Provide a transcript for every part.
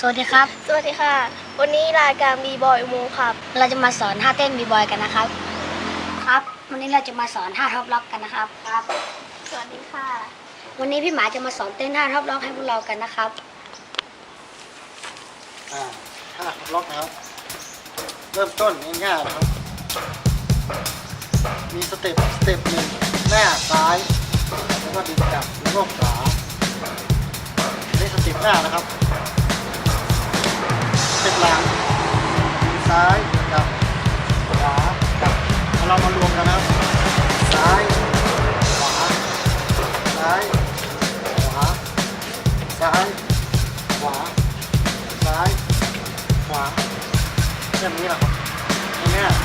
สวัสดีครับ สวัสดีค่ะ วันนี้รายการบีบอยโมครับ เราจะมาสอนท่าเต้นบีบอยกันนะครับ ครับ วันนี้เราจะมาสอนท่าท็อปล็อกกันนะครับ ครับ สวัสดีค่ะ วันนี้พี่หมาจะมาสอนเต้นท่าท็อปล็อกให้พวกเรากันนะครับอ่าท่าล็อกนะครับ เริ่มต้นง่ายๆนะครับ มีสเต็ปสเต็ปหนึ่งหน้าซ้ายแล้วก็ดึงกลับแล้วก็ขวานี่สเต็ปหน้านะครับส เต็ปหลังซ้ายกับขวากับเอาเรามารวมกันนะครับซ้ายขวาซ้ายขวาซ้ายขวาซ้ายขวาแบบนี้แหละครับง่ายๆ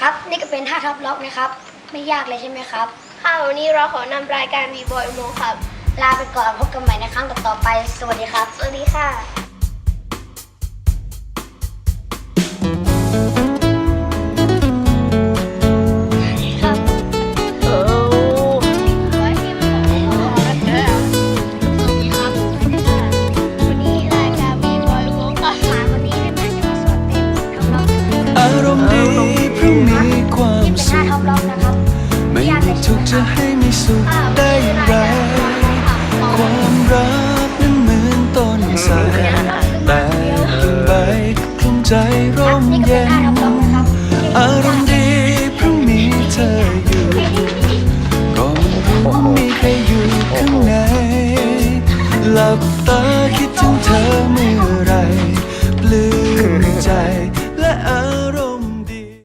ครับนี่ก็เป็นท่าท็อปล็อกนะครับ ไม่ยากเลยใช่ไหมครับ ค่ะวันนี้เราขอนำรายการวีบอยโมครับ ลาไปก่อนพบกันใหม่ในครั้งต่อๆไป สวัสดีครับ สวัสดีค่ะ ทุกข์จะให้มีสุขได้อย่างไร ความรักนั้นเหมือนต้นสายแต่กิ่งใบคลุมใจร